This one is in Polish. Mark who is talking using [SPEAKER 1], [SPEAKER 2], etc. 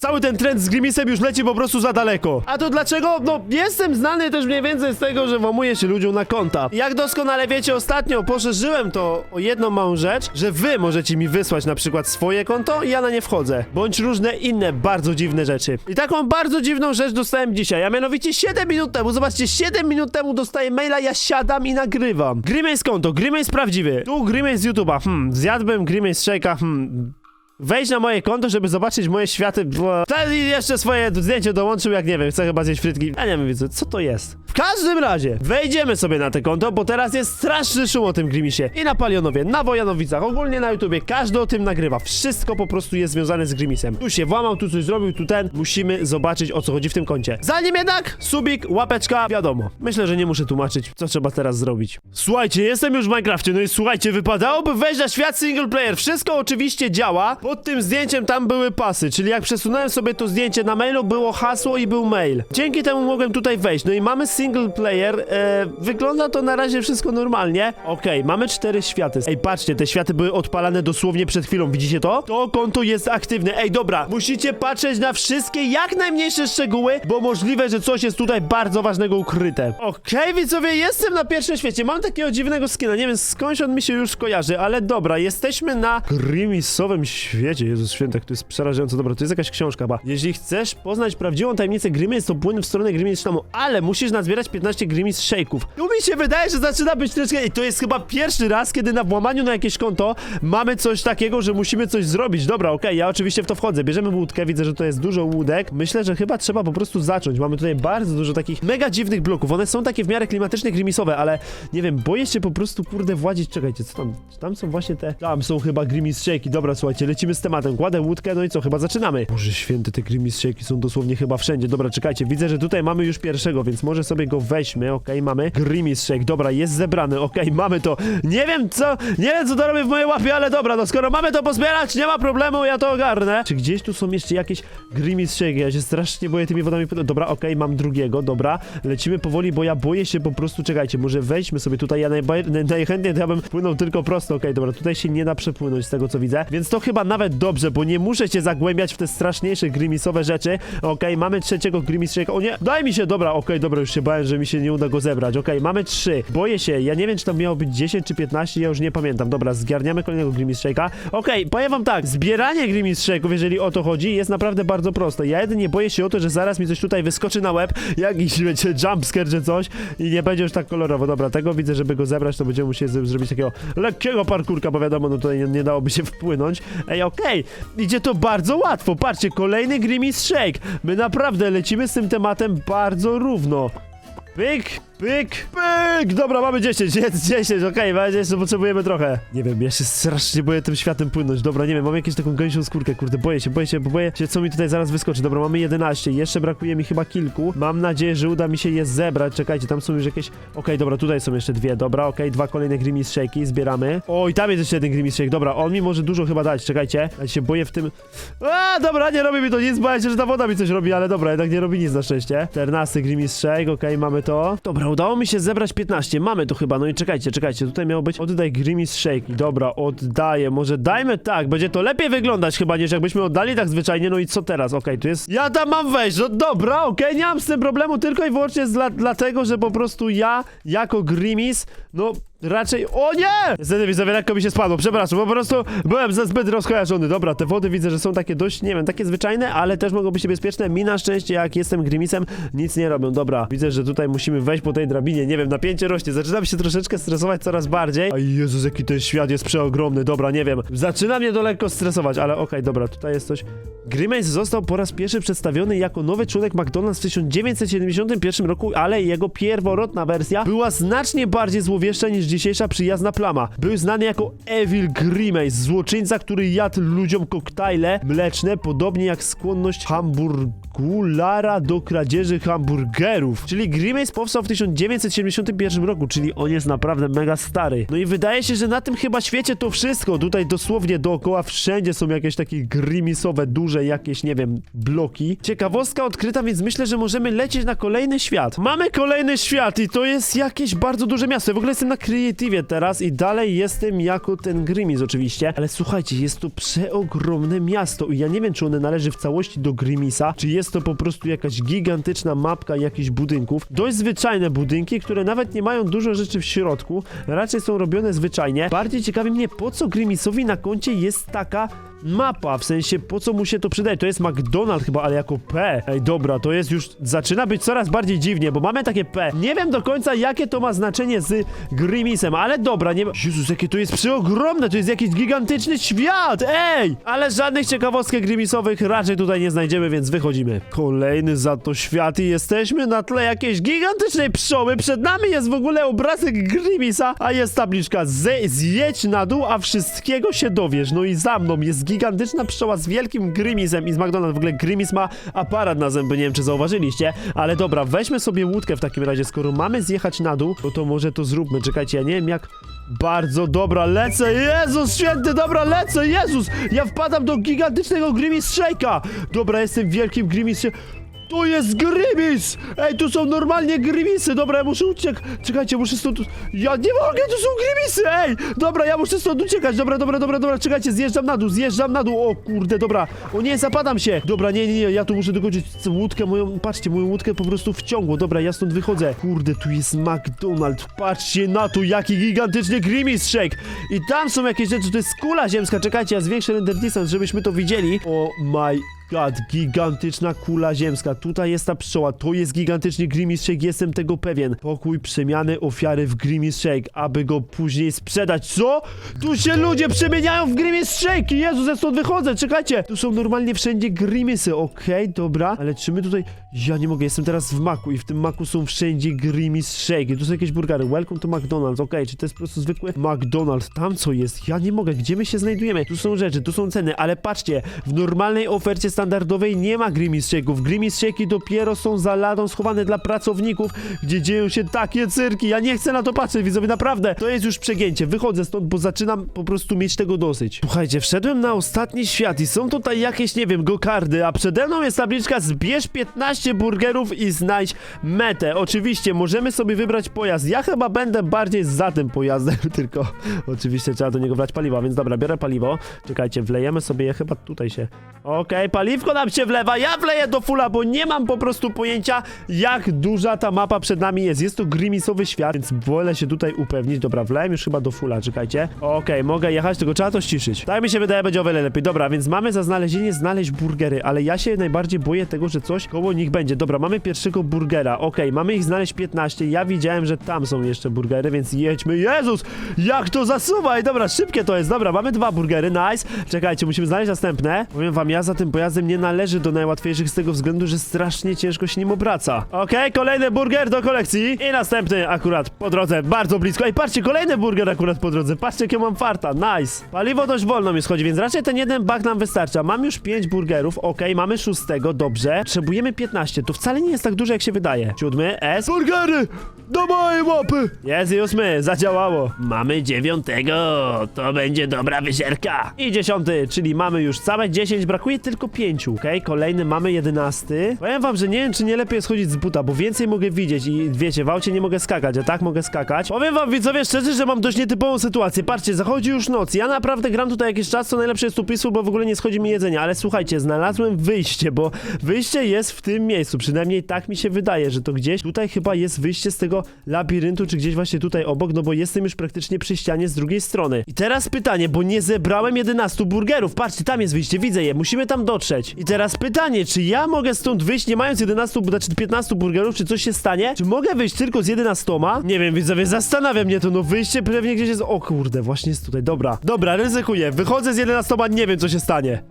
[SPEAKER 1] Cały ten trend z Grimisem już leci po prostu za daleko. A to dlaczego? No, jestem znany też mniej więcej z tego, że włamuje się ludziom na konta. Jak doskonale wiecie, ostatnio poszerzyłem to o jedną małą rzecz, że wy możecie mi wysłać na przykład swoje konto i ja na nie wchodzę. Bądź różne inne bardzo dziwne rzeczy. I taką bardzo dziwną rzecz dostałem dzisiaj, a mianowicie 7 minut temu, zobaczcie, 7 minut temu dostaję maila, ja siadam i nagrywam. Grimace konto, Grimace prawdziwy. Tu Grimace z YouTube'a, hmm, zjadłbym Grimace Shake'a, hmm, Wejdź na moje konto, żeby zobaczyć moje światy. bo- Ten jeszcze swoje zdjęcie dołączył, jak nie wiem, chcę chyba zjeść frytki. Ja nie wiem, widzę, co to jest. W każdym razie, wejdziemy sobie na te konto, bo teraz jest straszny szum o tym Grimisie. I na Palionowie, na Wojanowicach, ogólnie na YouTubie, każdy o tym nagrywa. Wszystko po prostu jest związane z Grimisem. Tu się włamał, tu coś zrobił, tu ten. Musimy zobaczyć, o co chodzi w tym koncie. Zanim jednak, subik, łapeczka, wiadomo. Myślę, że nie muszę tłumaczyć, co trzeba teraz zrobić. Słuchajcie, jestem już w Minecrafcie, no i słuchajcie, wypadałoby wejść na świat single player. Wszystko oczywiście działa. Pod tym zdjęciem tam były pasy, czyli jak przesunąłem sobie to zdjęcie na mailu, było hasło i był mail. Dzięki temu mogłem tutaj wejść. No i mamy single player. E, wygląda to na razie wszystko normalnie. Okej, mamy cztery światy. Ej, patrzcie, te światy były odpalane dosłownie przed chwilą. Widzicie to? To konto jest aktywne. Ej, dobra, musicie patrzeć na wszystkie jak najmniejsze szczegóły, bo możliwe, że coś jest tutaj bardzo ważnego ukryte. Okej, widzowie, jestem na pierwszym świecie. Mam takiego dziwnego skina. Nie wiem skądś on mi się już kojarzy, ale dobra, jesteśmy na Grimisowym świecie. Jezus świętek, to jest przerażająco. Dobra, to jest jakaś książka chyba. Jeśli chcesz poznać prawdziwą tajemnicę Grimis, to płyn w stronę Grimis Sztamu, ale musisz nazbierać 15 Grimis Shake'ów. Tu mi się wydaje, że zaczyna być troszkę... I to jest chyba pierwszy raz, kiedy na włamaniu na jakieś konto mamy coś takiego, że musimy coś zrobić. Dobra, okej, ja oczywiście w to wchodzę. Bierzemy łódkę, widzę, że to jest dużo łódek. Myślę, że chyba trzeba po prostu zacząć. Mamy tutaj bardzo dużo takich mega dziwnych bloków. One są takie w miarę klimatyczne, grimisowe, ale nie wiem, boję się po prostu, kurde, władzić. Czekajcie, co tam? Tam są właśnie te... Tam są chyba grimis shake'i. Dobra, słuchajcie, lecimy z tematem. Kładę łódkę, no i co, chyba zaczynamy. Boże święty, te grimis shake'i są dosłownie chyba wszędzie. Dobra, czekajcie, widzę, że tutaj mamy już pierwszego, więc może sobie go weźmy, okej, mamy grimis shake. Dobra, jest zebrany, okej, mamy to. Nie wiem co, nie wiem co to robi w mojej łapie, ale dobra, no skoro mamy to pozbierać, nie ma problemu, ja to ogarnę. Czy gdzieś tu są jeszcze jakieś grimis shake? Ja się strasznie boję tymi wodami. Dobra, okej, mam drugiego, dobra. Lecimy powoli, bo ja boję się po prostu, czekajcie, może wejdźmy sobie tutaj, ja najchętniej to ja bym płynął tylko prosto, okej, dobra, tutaj się nie da przepłynąć z tego co widzę, więc to chyba nawet dobrze, bo nie muszę się zagłębiać w te straszniejsze grimisowe rzeczy. Okej, mamy trzeciego grimis shake. O nie, daj mi się, dobra, okej, dobra, już się bałem, że mi się nie uda go zebrać. Okej, mamy trzy. Boję się, ja nie wiem, czy tam miało być 10 czy 15, ja już nie pamiętam. Dobra, zgarniamy kolejnego grimis shake'a. Okej, powiem wam tak, zbieranie grimis shake'ów, jeżeli o to chodzi, jest naprawdę bardzo proste. Ja jedynie boję się o to, że zaraz mi coś tutaj wyskoczy na łeb, jakiś będzie jumpscare czy coś i nie będzie już tak kolorowo. Dobra, tego widzę, żeby go zebrać, to będziemy musieli zrobić takiego lekkiego parkurka, bo wiadomo, no tutaj nie, nie dałoby się wpłynąć. Ej, okej, idzie to bardzo łatwo. Patrzcie, kolejny grimis shake. My naprawdę lecimy z tym tematem bardzo równo. Pyk, pyk, pyk! Dobra, mamy 10, jest 10, okej, okay, jeszcze potrzebujemy trochę. Nie wiem, ja się strasznie boję tym światem płynąć. Dobra, nie wiem, mam jakąś taką gęsią skórkę, kurde, boję się, boję się, bo boję się, co mi tutaj zaraz wyskoczy. Dobra, mamy 11, jeszcze brakuje mi chyba kilku. Mam nadzieję, że uda mi się je zebrać. Czekajcie, tam są już jakieś... Okej, dobra, tutaj są jeszcze dwie, dobra, okej, dwa kolejne Grimis Shake'i, zbieramy. O, i tam jest jeszcze jeden Grimis Shake, dobra, on mi może dużo chyba dać, czekajcie. Ja się boję w tym... A, dobra, nie robi mi to nic, boję się, że ta woda mi coś robi, ale dobra, jednak nie robi nic na szczęście. 14 Grimis Shake, okej, mamy to. Dobra, udało mi się zebrać 15, mamy to chyba, no i czekajcie, czekajcie, tutaj miało być oddaj Grimis Shake. Dobra, oddaję, może dajmy tak, będzie to lepiej wyglądać chyba, niż jakbyśmy oddali tak zwyczajnie, no i co teraz, okej, tu jest... Ja tam mam wejść, no dobra, okej, nie mam z tym problemu, tylko i wyłącznie dla, dlatego, że po prostu ja, jako Grimis, no... Raczej. O nie! Niestety widzowie, lekko mi się spadło. Przepraszam, po prostu byłem za zbyt rozkojarzony. Dobra, te wody widzę, że są takie dość, nie wiem, takie zwyczajne, ale też mogą być bezpieczne. Mi na szczęście, jak jestem Grimisem, nic nie robią. Dobra, widzę, że tutaj musimy wejść po tej drabinie. Nie wiem, napięcie rośnie. Zaczynam się troszeczkę stresować coraz bardziej. A Jezus, jaki ten świat jest przeogromny. Dobra, nie wiem. Zaczyna mnie to lekko stresować, ale okej, dobra, tutaj jest coś. Grimace został po raz pierwszy przedstawiony jako nowy członek McDonald's w 1971 roku, ale jego pierworodna wersja była znacznie bardziej złowieszcza niż dzisiejsza przyjazna plama. Był znany jako Evil Grimace, złoczyńca, który jadł ludziom koktajle mleczne, podobnie jak skłonność hamburgerów Skulara do kradzieży hamburgerów. Czyli Grimace powstał w 1971 roku, czyli on jest naprawdę mega stary. No i wydaje się, że na tym chyba świecie to wszystko. Tutaj dosłownie dookoła wszędzie są jakieś takie grimisowe, duże jakieś, nie wiem, bloki. Ciekawostka odkryta, więc myślę, że możemy lecieć na kolejny świat. Mamy kolejny świat i to jest jakieś bardzo duże miasto. Ja w ogóle jestem na Creative teraz i dalej jestem jako ten Grimis oczywiście. Ale słuchajcie, jest to przeogromne miasto i ja nie wiem, czy one należy w całości do Grimisa, czy jest to po prostu jakaś gigantyczna mapka jakichś budynków. Dość zwyczajne budynki, które nawet nie mają dużo rzeczy w środku. Raczej są robione zwyczajnie. Bardziej ciekawi mnie, po co Grimisowi na koncie jest taka mapa, w sensie po co mu się to przydaje? To jest McDonald's chyba, ale jako P. Ej, dobra, to jest już, zaczyna być coraz bardziej dziwnie, bo mamy takie P. Nie wiem do końca, jakie to ma znaczenie z Grimisem, ale dobra, nie Jezus, jakie to jest przeogromne, to jest jakiś gigantyczny świat, ej! Ale żadnych ciekawostek Grimisowych raczej tutaj nie znajdziemy, więc wychodzimy. Kolejny za to świat i jesteśmy na tle jakiejś gigantycznej pszczoły, przed nami jest w ogóle obrazek Grimisa, a jest tabliczka zjedź na dół, a wszystkiego się dowiesz. No i za mną jest gigantyczna pszczoła z wielkim Grimisem i z McDonald's. W ogóle Grimis ma aparat na zęby, nie wiem czy zauważyliście, ale dobra, weźmy sobie łódkę w takim razie, skoro mamy zjechać na dół, no to może to zróbmy. Czekajcie, ja nie wiem jak... Bardzo dobra, lecę, Jezus święty, dobra, lecę, Jezus! Ja wpadam do gigantycznego Grimis Shake'a! Dobra, jestem wielkim Grimis Shake- to jest Grimis! Ej, tu są normalnie Grimisy! Dobra, ja muszę uciekać. Czekajcie, muszę stąd... Ja nie mogę, tu są Grimisy! Ej! Dobra, ja muszę stąd uciekać. Dobra, dobra, dobra, dobra, czekajcie, zjeżdżam na dół, zjeżdżam na dół. O kurde, dobra. O nie, zapadam się. Dobra, nie, nie, nie, ja tu muszę dokończyć łódkę moją... Patrzcie, moją łódkę po prostu wciągło. Dobra, ja stąd wychodzę. Kurde, tu jest McDonald's. Patrzcie na to, jaki gigantyczny Grimis Shake. I tam są jakieś rzeczy, to jest kula ziemska. Czekajcie, ja zwiększę render distance, żebyśmy to widzieli. O my God, gigantyczna kula ziemska. Tutaj jest ta pszczoła, to jest gigantyczny Grimis Shake, jestem tego pewien. Pokój przemiany ofiary w Grimis Shake, aby go później sprzedać. Co? Tu się ludzie przemieniają w Grimis Shake! Jezu, ze stąd wychodzę, czekajcie! Tu są normalnie wszędzie Grimisy, okej, dobra. Ale czy my tutaj... Ja nie mogę, jestem teraz w maku i w tym maku są wszędzie Grimis Shake. Tu są jakieś burgery. Welcome to McDonald's, okej, czy to jest po prostu zwykły McDonald's? Tam co jest? Ja nie mogę, gdzie my się znajdujemy? Tu są rzeczy, tu są ceny, ale patrzcie, w normalnej ofercie standardowej nie ma Grimis Shake'ów. Dopiero są za ladą schowane dla pracowników, gdzie dzieją się takie cyrki. Ja nie chcę na to patrzeć, widzowie, naprawdę. To jest już przegięcie. Wychodzę stąd, bo zaczynam po prostu mieć tego dosyć. Słuchajcie, wszedłem na ostatni świat i są tutaj jakieś, nie wiem, gokardy, a przede mną jest tabliczka zbierz 15 burgerów i znajdź metę. Oczywiście, możemy sobie wybrać pojazd. Ja chyba będę bardziej za tym pojazdem, tylko oczywiście trzeba do niego wlać paliwa, więc dobra, biorę paliwo. Czekajcie, wlejemy sobie je chyba tutaj się. Okej, paliwko nam się wlewa, ja wleję do fula, bo nie mam po prostu pojęcia, jak duża ta mapa przed nami jest. Jest to grimisowy świat, więc wolę się tutaj upewnić. Dobra, wlałem już chyba do fula, czekajcie. Okej, mogę jechać, tylko trzeba to ściszyć. Tak mi się wydaje, będzie o wiele lepiej. Dobra, więc mamy za znalezienie znaleźć burgery, ale ja się najbardziej boję tego, że coś koło nich będzie. Dobra, mamy pierwszego burgera, okej, mamy ich znaleźć 15. Ja widziałem, że tam są jeszcze burgery, więc jedźmy. Jezus, jak to zasuwa! I dobra, szybkie to jest. Dobra, mamy dwa burgery, nice. Czekajcie, musimy znaleźć następne. Powiem wam, ja za tym pojazdem nie należy do najłatwiejszych z tego względu, że strasznie ciężko się nim obraca. Okej, kolejny burger do kolekcji i następny akurat po drodze, bardzo blisko. I patrzcie, kolejny burger akurat po drodze. Patrzcie, jakie mam farta, nice. Paliwo dość wolno mi schodzi, więc raczej ten jeden bak nam wystarcza. Mam już 5 burgerów, okej, mamy szóstego, dobrze. Potrzebujemy 15, to wcale nie jest tak dużo, jak się wydaje. Siódmy, S. Burgery! Do mojej łapy! Jest i ósmy, zadziałało. Mamy dziewiątego, to będzie dobra wyzierka. I dziesiąty, czyli mamy już całe 10, brakuje tylko pięciu. Okej, kolejny mamy jedenasty. Powiem wam, że nie wiem, czy nie lepiej schodzić z buta, bo więcej mogę widzieć i wiecie, w aucie nie mogę skakać, a tak mogę skakać. Powiem wam, widzowie, szczerze, że mam dość nietypową sytuację. Patrzcie, zachodzi już noc. Ja naprawdę gram tutaj jakiś czas, co najlepsze jest tu bo w ogóle nie schodzi mi jedzenia, ale słuchajcie, znalazłem wyjście, bo wyjście jest w tym miejscu. Przynajmniej tak mi się wydaje, że to gdzieś tutaj chyba jest wyjście z tego labiryntu, czy gdzieś właśnie tutaj obok, no bo jestem już praktycznie przy ścianie z drugiej strony. I teraz pytanie, bo nie zebrałem 11 burgerów. Patrzcie, tam jest wyjście, widzę je, musimy tam dotrzeć. I teraz pytanie, czy ja mogę stąd wyjść nie mając 11, bu- znaczy 15 burgerów, czy coś się stanie? Czy mogę wyjść tylko z 11? Nie wiem, widzowie, zastanawia mnie to, no wyjście pewnie gdzieś jest... O kurde, właśnie jest tutaj, dobra. Dobra, ryzykuję, wychodzę z 11, nie wiem co się stanie.